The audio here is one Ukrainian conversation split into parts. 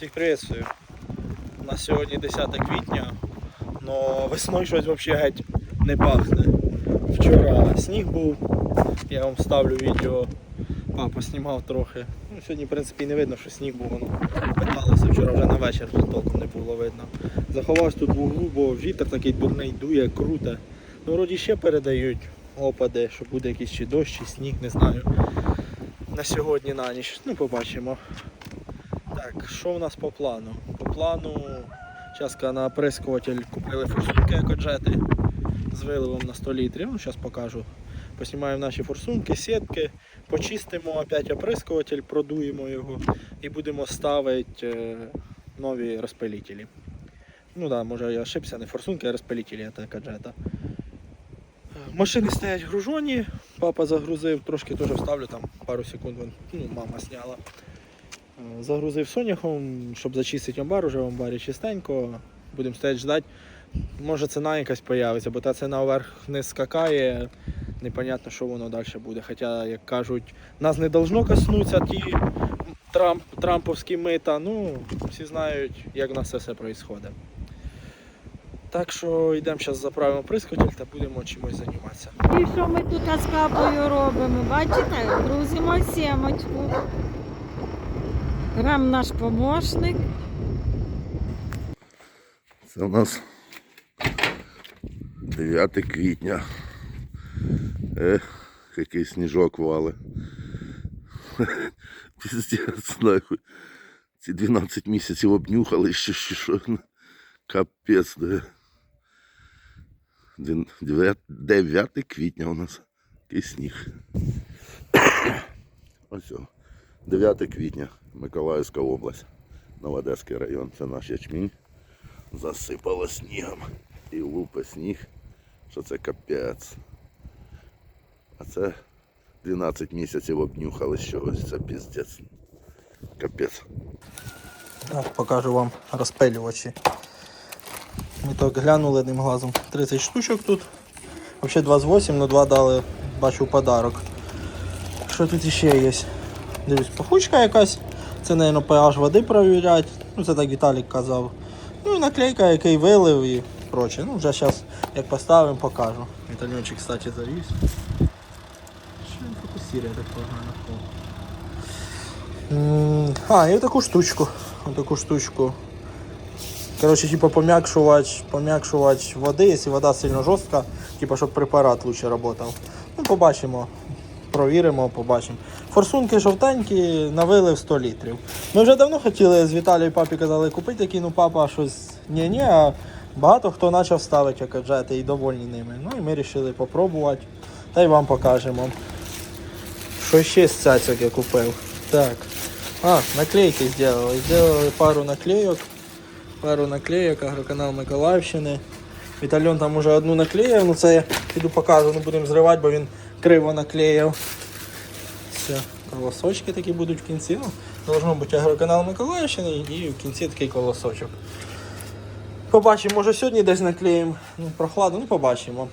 Всіх приветствую. У нас сьогодні 10 квітня, але весною щось взагалі геть не пахне. Вчора сніг був, я вам ставлю відео, папа знімав трохи. Ну, сьогодні, в принципі, не видно, що сніг був, воно питалося. Вчора вже на вечір толком не було видно. Заховався тут в углу, бо вітер такий дурний дує, круте. Ну, вроді ще передають опади, що буде якийсь чи дощ, чи сніг, не знаю. На сьогодні на ніч. Ну, побачимо. Так, що в нас по плану? По плану, зараз на оприскуватель купили форсунки екоджети з виливом на 100 літрів. Ну, зараз покажу. Поснімаємо наші форсунки, сітки, почистимо опять оприскуватель, продуємо його і будемо ставити е, нові розпилителі. Ну так, да, може я ошибся, не форсунки, а розпилителі це екоджета. Машини стоять гружоні, папа загрузив, трошки теж вставлю там пару секунд, ну, мама зняла. Е, Загрузив соняхом, щоб зачистити амбар, уже в амбарі чистенько. Будемо стояти ждати. Може ціна якась появиться, бо та ціна вверх не скакає. Непонятно, що воно далі буде. Хоча, як кажуть, нас не должно коснутися ті Трамп, трамповські мита. Ну, всі знають, як в нас це все відбувається. Так що йдемо зараз заправимо прискотель та будемо чимось займатися. І що ми тут з капою робимо? Бачите, грузимо сімочку. Рам наш помощник. Це у нас 9 квітня. Ех, який сніжок вали. Піздець, нахуй. Ці 12 місяців обнюхали ще що. що. Капець, де. 9, 9 квітня у нас. Який сніг. Ось. О, 9 квітня, Миколаївська область, Новодеський район. Це наш ячмінь засипало снігом і лупи сніг, що це капець. А це 12 місяців обнюхали чогось, це піздець. Капець. Так, покажу вам розпилювачі. Ми так глянули одним глазом. 30 штучок тут. Взагалі 28, але 2 дали, бачу, подарок. Що тут ще є? Дивлюсь, пахучка якась. Це, мабуть, pH води перевірять. Ну, це так Віталік казав. Ну і наклейка, який вилив і проче. Ну, вже зараз, як поставимо, покажу. Вітальончик, кстати, завіз. Що він фокусує так погано? А, і таку штучку. Таку штучку. Короче, типа пом'якшувач, пом'якшувач води, якщо вода сильно жорстка, типа, щоб препарат лучше работав. Ну, побачимо. Провіримо, побачимо. Форсунки жовтенькі, навили в 100 літрів. Ми вже давно хотіли з Віталією папі казали купити такі, ну папа щось ні-ні, а багато хто почав ставити екоджети і довольні ними. Ну і ми вирішили попробувати. Та й вам покажемо. Що ще з цяцьок я купив? Так. А, наклейки сделали. Сделали пару наклеек. Пару наклеек, агроканал Миколаївщини. Вітальон там уже одну наклеїв, ну це я піду покажу, не будемо зривати, бо він криво наклеїв. Все, колосочки такі будуть в кінці. Ну, должно бути агроканал Миколаївщини і в кінці такий колосочок. Побачимо, може сьогодні десь наклеїмо. Ну, прохладно, ну побачимо.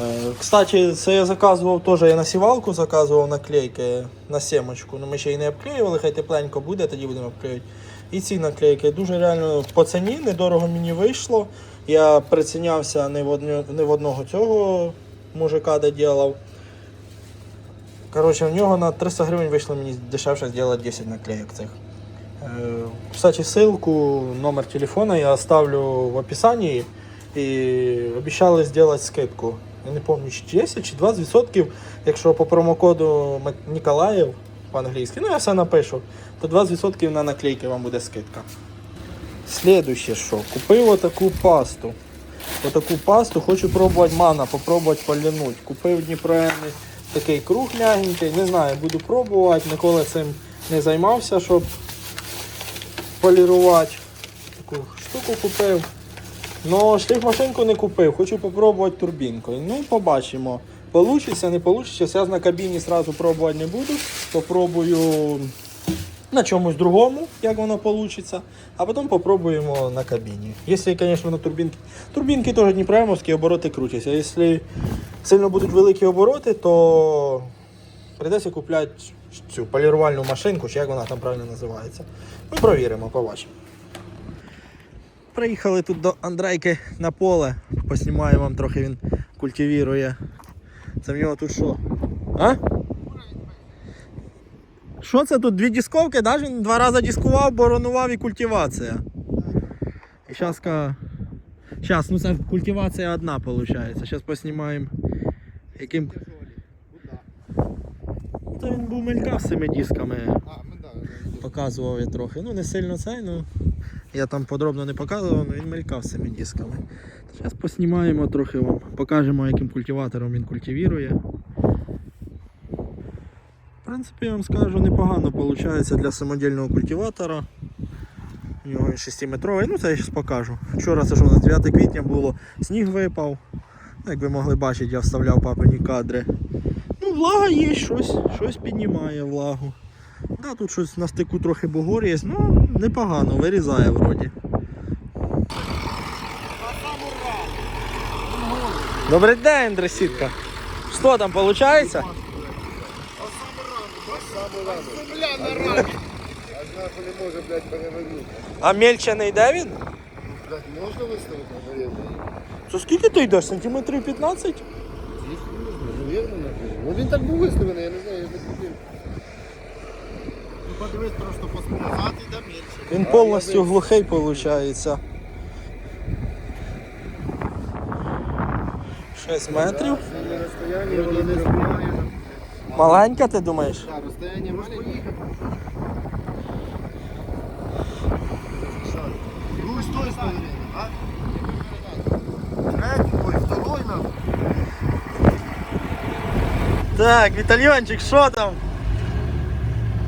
Е, Кстати, це я заказував теж, я на сівалку заказував наклейки на сімочку. Ну, ми ще й не обклеювали, хай тепленько буде, тоді будемо обклеювати. І ці наклейки дуже реально по ціні, недорого мені вийшло. Я прицінявся не в, одно, не в одного цього мужика, де ділав. Коротше, в нього на 300 гривень вийшло мені дешевше зробити 10 наклеїк цих. Е, Кстати, ссылку, номер телефона я оставлю в описании. І обіцяли зробити скидку. Я не пам'ятаю, чи 10 чи 20 відсотків, якщо по промокоду Ніколаєв по-англійськи, ну я все напишу, то 20 відсотків на наклейки вам буде скидка. Слідуще що? Купив отаку пасту. Отаку пасту хочу пробувати мана, попробувати полінуть. Купив Дніпроенний такий круг м'ягенький, не знаю, буду пробувати, ніколи цим не займався, щоб полірувати. Таку штуку купив. Ну, шліфмашинку не купив, хочу попробувати турбінкою. Ну, побачимо. Получиться, не получиться. Зараз на кабіні одразу пробувати не буду. Попробую на чомусь другому, як воно вийде, а потім попробуємо на кабіні. Якщо, звісно, на турбінки. Турбінки теж дніпроємовські обороти крутяться. Якщо сильно будуть великі обороти, то Прийдеться купляти цю полірувальну машинку, чи як вона там правильно називається. Ми провіримо, побачимо. Приїхали тут до Андрейки на поле. Поснімаю вам трохи він культивірує. Це в нього тут що? А? Що це тут? Дві дисковки, да? Він два рази дискував, боронував і культивація. І зараз ка. Зараз, ну це культивація одна виходить. Зараз поснімаємо. Яким. Та він був мелькав з цими дисками. Показував я трохи. Ну не сильно цей, ну. Я там подробно не показував, але він мелькав з цими дисками. Зараз поснімаємо трохи вам, покажемо, яким культиватором він культивірує. Принципі, я вам скажу, непогано виходить для самодільного культиватора. У нього він 6-метровий, ну це я зараз покажу. Вчора це ж у нас 9 квітня було, сніг випав. Ну, Як ви могли бачити, я вставляв папині кадри. Ну, влага є, щось, щось піднімає влагу. Да, тут щось на стику трохи бугор є, ну непогано, вирізає вроді. Добрий день, дресітка. Що там виходить? не може, блядь, перевернути. А мельче не йде він? Блядь, можна виставити на виявлення? То скільки ти йдеш? Сантиметрів 15? Їх можна, навірно, напевно. Ну він так був виставлений, я не знаю, я не хотів. Ну подивись просто посміхати, да більше. Він повністю глухий виходить. 6 метрів. Це не розстояння, воно не збігає. Маленька, ти думаєш? Так, розстояння маленьке. Ну, з тої сторони, а? Третій, ой, второй нам. Так, Вітальйончик, що там?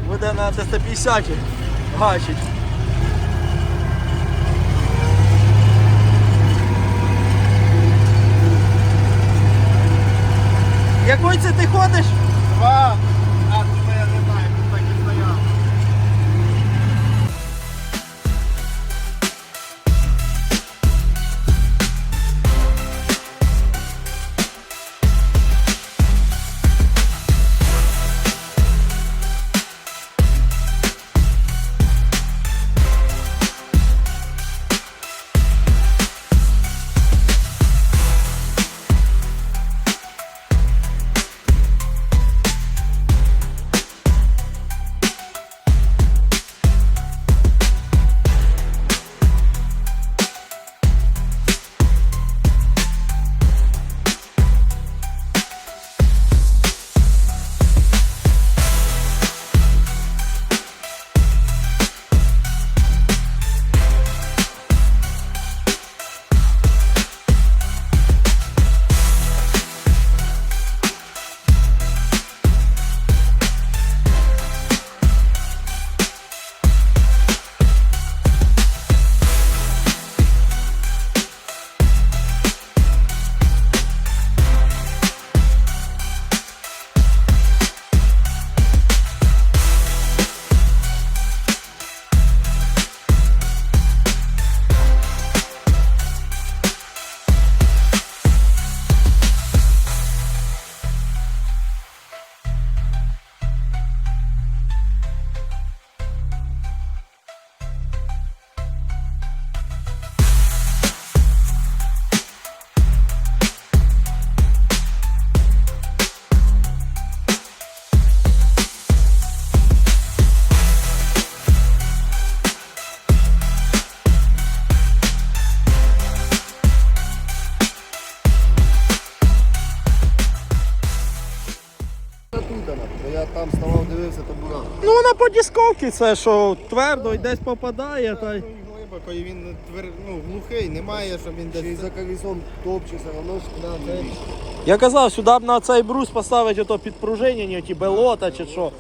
Буде на Т-150 гачить. Якой це ти ходиш? Два. По це що твердо і десь попадає. Та... й- глибоко і він твер... ну, глухий, немає, щоб він десь. За колесом топчеться, воно ж. Я казав, сюди б на цей брус поставити ото підпружинені, ті белота чи що.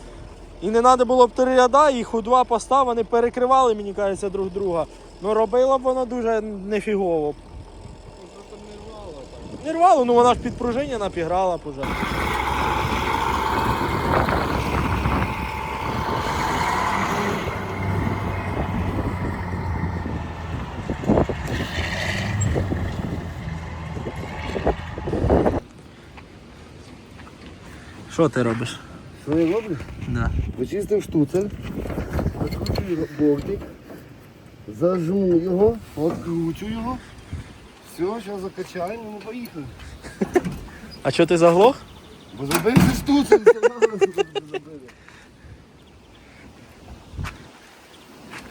І не треба було б три ряда, їх у два постав, вони перекривали, мені кажеться, друг друга. Ну робило б воно дуже нефігово. Не рвало, ну вона ж підпружинена, піграла б уже. Що ти робиш? Що я роблю? Да. Почистив штуцер, відкручую бортик, зажму його, відкручу його. Все, зараз закачаємо, і ми поїхали. А що ти заглох? Бо забили штуцер, все одно забили.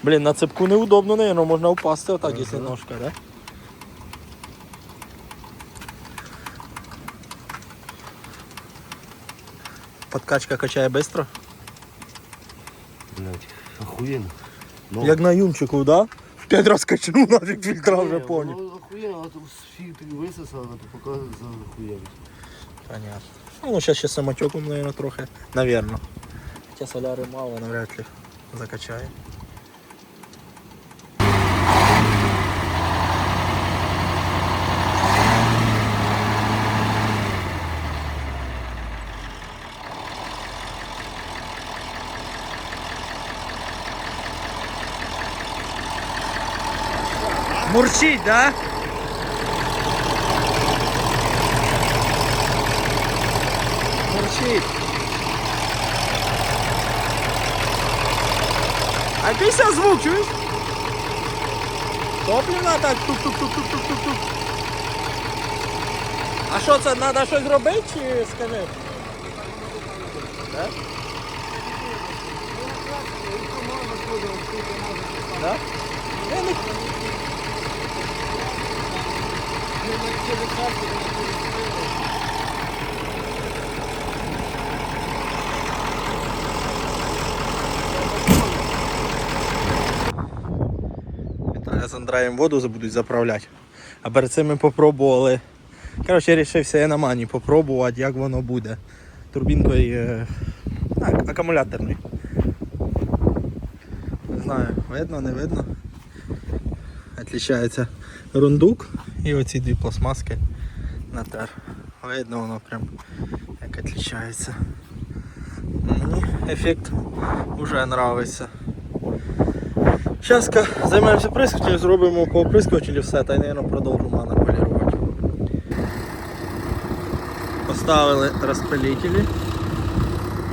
Блін, на цепку неудобно, наверное, можна впасти отак, якщо ножка, да? Подкачка качає швидко? Блять, охуєнно. Ну, Як на юмчику, да? В п'ять раз качнув, нафіг фільтра вже ні, поняв. воно Охуєнно, а тут фільтр висосав, а то показує за охуєнно. Понятно. Ну, зараз ще самотеком, наверное, трохи. Наверно. Хоча соляри мало, навряд ли закачає. Мурчить, да? Мурчить. А який це звук, чуєш? Топлівна так тук-тук-тук-тук-тук-тук. А що це, треба щось робити чи скажи? Да? Да? Я не... Віталя з Андреєм воду будуть заправляти. А перед цим ми попробували. Коротше, вирішився я на мані попробувати, як воно буде. Турбінкою е, так, акумуляторною. Не знаю, видно, не видно. Отлічається рундук і оці дві пластмаски натер. Видно воно прям як отлічається. Мені ефект вже подобається. Зараз займаємося прискочем, зробимо по оприскувачі все, та й, мабуть, продовжимо анаполірувати. Поставили розпилителі.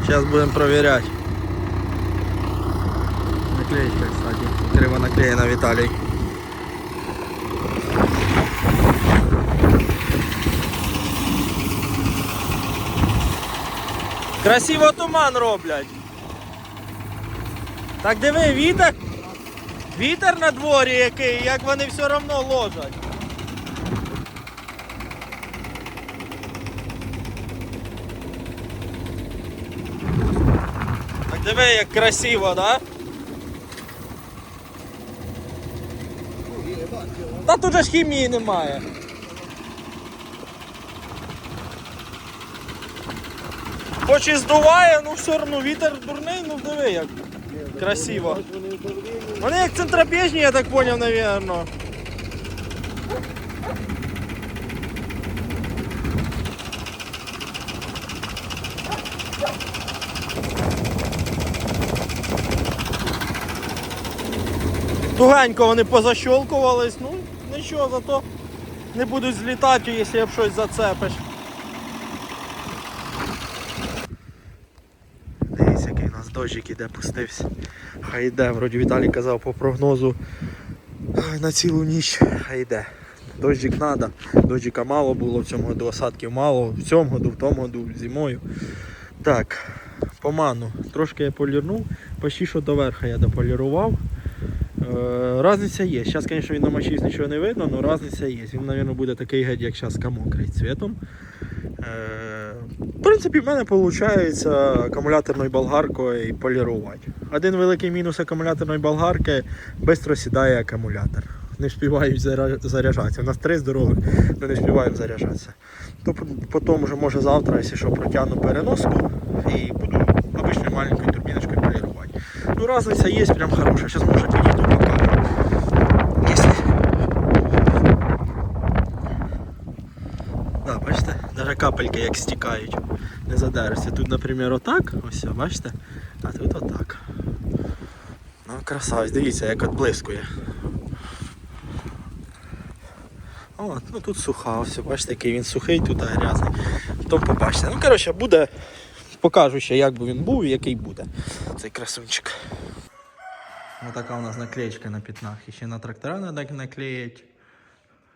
Зараз будемо перевіряти. Наклеїчка, кстати. Криво наклеєна Віталій. Красиво туман роблять. Так диви, вітер. Вітер на дворі який, як вони все одно ложать. Так диви, як красиво, да? Та тут же ж хімії немає. Хоч і здуває, ну все одно вітер дурний, ну диви як красиво. Вони як центробіжні, я так поняв, навірно. Тугенько вони позащолкувались, ну нічого, зато не будуть злітати, якщо б щось зацепиш. Дивіться, який у нас дощик іде, пустився. Хай йде, вроді Віталій казав по прогнозу на цілу ніч. Хай йде. Дощик треба. Дощика мало було в цьому году, осадків мало, в цьому году, в тому году, зимою. Так, по ману. Трошки я полірнув, почти що до верха я дополірував. Е, Разниця є. Зараз, звісно, він намочився, нічого не видно, але разниця є. Він, мабуть, буде такий геть, як зараз мокрий цвітом. В принципі, в мене виходить акумуляторною болгаркою полірувати. Один великий мінус акумуляторної болгарки швидко сідає акумулятор. Не встигають заряджатися. У нас три здорових, але не встигаємо заряджатися. То потім вже може завтра, якщо що, протягну переноску і буду обичною маленькою турбіночкою полірувати. Ну, разниця є, прям хороша. Зараз може підійду покажу. Якщо Да, бачите, навіть капельки як стікають, не задержишся. Тут, наприклад, отак, ось, бачите, а тут отак. Ну, красавець, дивіться, як от блискує. Ну тут суха, ось, бачите, який він сухий, тут грязний. Потім побачите. Ну, коротше, буде покажу ще, як би він був і який буде цей красунчик. Ось така у нас наклеєчка на пятнах. Ще на трактора треба наклеїти.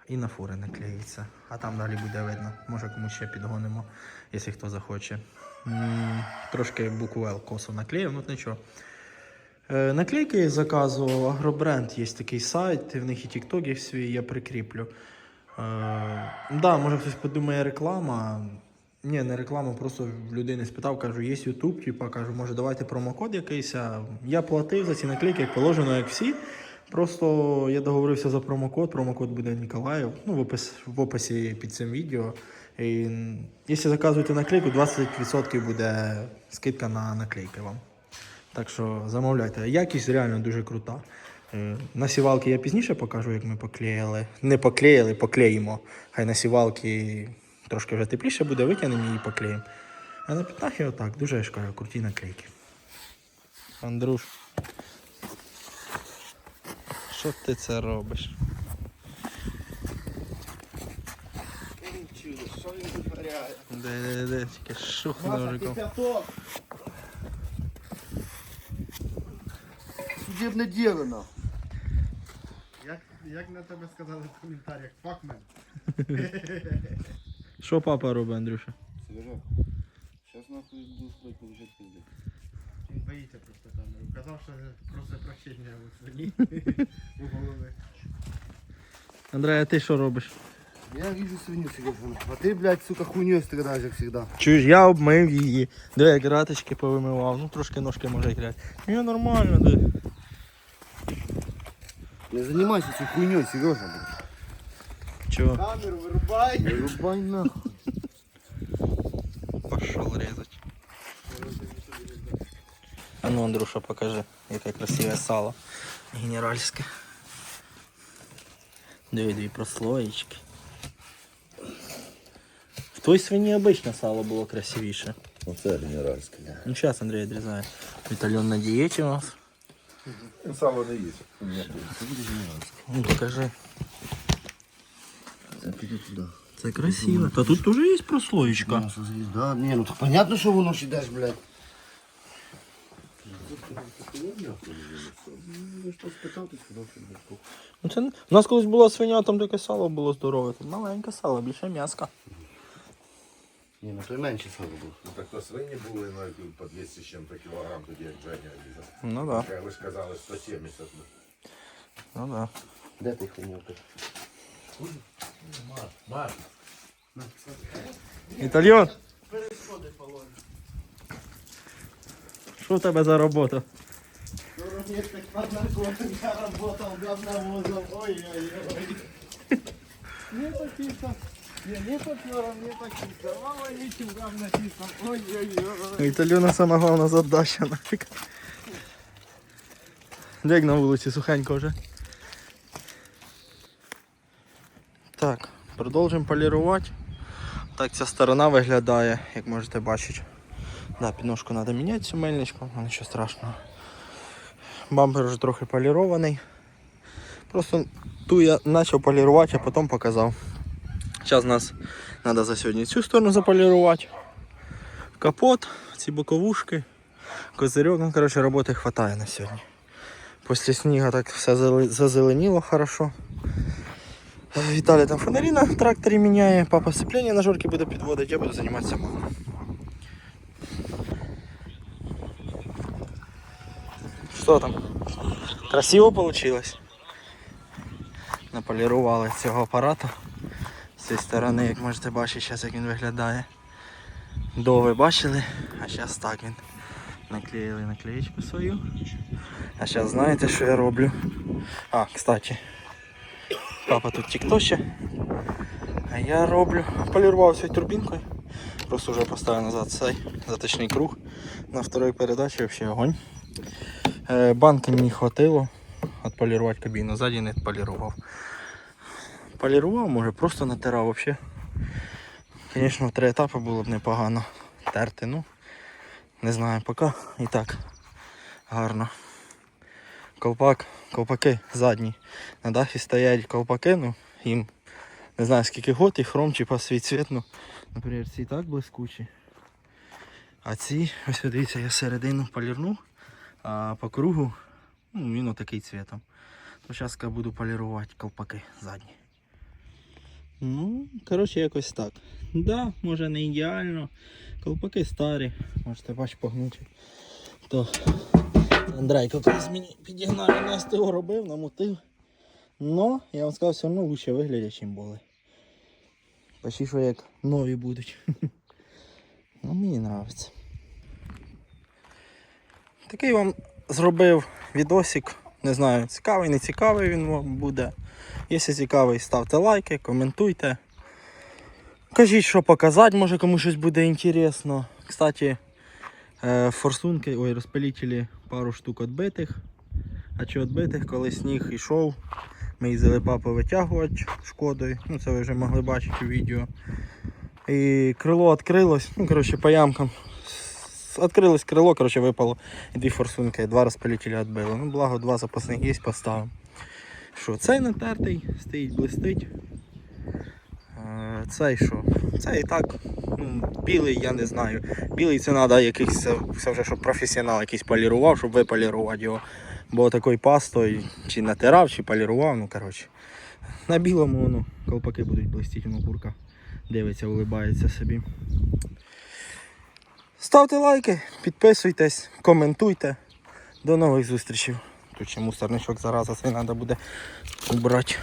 І на фури наклеїться. А там далі буде видно. Може комусь ще підгонимо, якщо хто захоче. Трошки букву Л косо наклеїв, ну нічого. Е, Наклейки я заказував, Агробренд є такий сайт, в них і TikTok є свій, я прикріплю. Е, да, може хтось подумає реклама. Ні, не реклама, просто людини спитав, кажу, є YouTube, типа, кажу, може давайте промокод якийсь. Я платив за ці наклейки, як положено, як всі. Просто я договорився за промокод, промокод буде Ніколаєв, ну, в, опис, в описі під цим відео. І, якщо заказуєте наклейку, 20% буде скидка на наклейки вам. Так що замовляйте. Якість реально дуже крута. Е, Насівалки я пізніше покажу, як ми поклеїли. Не поклеїли, поклеїмо. Хай насівалки трошки вже тепліше буде, витягнемо і поклеїмо. А на п'ятнахи отак, дуже я ж круті наклейки. Андрюш. Що ти це робиш? Чудо, що він витворяє? Де-де-де, тільки шух ножиком. Судебне діло, на. Як, як на тебе сказали в коментарях, факмен. Що папа робить, Андрюша? Сережа, зараз нахуй буду стоїть получать пизди. Боїться просто камеру. Казав, що просто прощення у свині у голови. Андрей, а ти що робиш? Я вижу свинью, Сережа. А ти, блядь, сука, хуйней страдаєш, як завжди. Чуєш, я обмив її. Де як раточки повимивав, ну трошки ножки може грати. Ні, нормально, де. Не займайся цю хуйней, Сережа, блядь. Чого? Камеру вирубай. Вирубай нахуй. ну, Андрюша, покажи, яке красиве сало. Генеральське. Диви, дві прослоєчки. В той свині обичне сало було красивіше. Оце генеральське. Ну, зараз Андрій відрізає. Вітальон на дієті у нас. Сало не їсть. Ну, покажи. Це піде туди. Це красиво. Та тут теж є прослоєчка. Да, не, ну так понятно, що воно ж ідеш, блядь. Ну, це... У нас колись була свиня, там таке сало було здорове. Тут маленьке сало, більше м'яска. Ні, ну то й менше сало було. Ну так то свині були на по 200 з чим-то кілограм тоді, як Женя різав. Ну да. Як ви ж казали, 170. ну. Ну да. Де ти хуйнюка? Маш, Італьйон. Що в тебе за робота? Нет, так под я работал, говновозом, ой-ой-ой. Не таких-то, не, не сапером, не таких-то, мама ничем сама головна задача нафіг. Як на вулиці сухенько вже. Так, продовжуємо полірувати. Так ця сторона виглядає, як можете бачити. Да, підножку треба міняти цю мельничку, але нічого страшного. Бампер вже трохи полірований. Просто ту я почав полірувати, а потім показав. Зараз нас треба за сьогодні цю сторону заполірувати. Капот, ці боковушки, козирьок, ну, коротше, роботи хватає на сьогодні. Після снігу так все зазеленіло хорошо. Віталій там фонарі на тракторі міняє, папа сцеплення на жорки буде підводити, я буду займатися мамою. Що там? Красиво вийшло? Наполірували цього апарату. З цієї сторони, як можете бачити, зараз як він виглядає. До ви бачили, а зараз так він. Наклеїли наклеєчку свою. А зараз знаєте, що я роблю? А, кстати. Папа тут тіктоще. А я роблю. Полірував цією турбінкою. Просто вже поставив назад цей заточний круг. На второй передачі взагалі огонь. Е, банки мені хватило відполірувати кабіну, ззаді не полірував. Полірував, може просто натирав взагалі. Звісно, в три етапи було б непогано терти, ну не знаю, поки і так гарно. Колпак, колпаки задні. На дахі стоять колпаки, ну їм не знаю скільки год, і хром чи по свій цвіт, ну, наприклад, ці так блискучі. А ці, ось дивіться, я середину полірнув, а по кругу ну, він отакий цвітом. То зараз буду полірувати колпаки задні. Ну, коротше, якось так. Да, може не ідеально. Колпаки старі, можете бачити погнуті. То Андрейко колись мені підігнав на СТО робив, намутив. Но, я вам сказав, все одно лучше виглядять, чим були. Почти що як нові будуть. Ну, мені подобається. Такий вам зробив відосик. Не знаю, цікавий, не цікавий він вам буде. Якщо цікавий, ставте лайки, коментуйте. Кажіть, що показати, може комусь щось буде інтересно. Кстати, е, форсунки, ой, розпилителі пару штук відбитих. А чи відбитих, коли сніг йшов, ми їздили папу витягувати шкодою. Ну, це ви вже могли бачити у відео. І крило відкрилось, ну, коротше, по ямкам. Відкрилось крило, коротше, випало. Дві форсунки, два розпилителя відбили. Ну, благо, два запасних є, поставив. Що, цей натертий, стоїть, блистить. Е, Цей що? Цей і так, ну, білий, я не знаю. Білий це треба якийсь, це вже щоб професіонал якийсь полірував, щоб виполірувати його. Бо такою пастою чи натирав, чи полірував, ну коротше. На білому воно колпаки будуть блистіти, воно курка дивиться, улибається собі. Ставте лайки, підписуйтесь, коментуйте. До нових зустрічей. Тут ще мусорничок зараза, це треба буде убрати.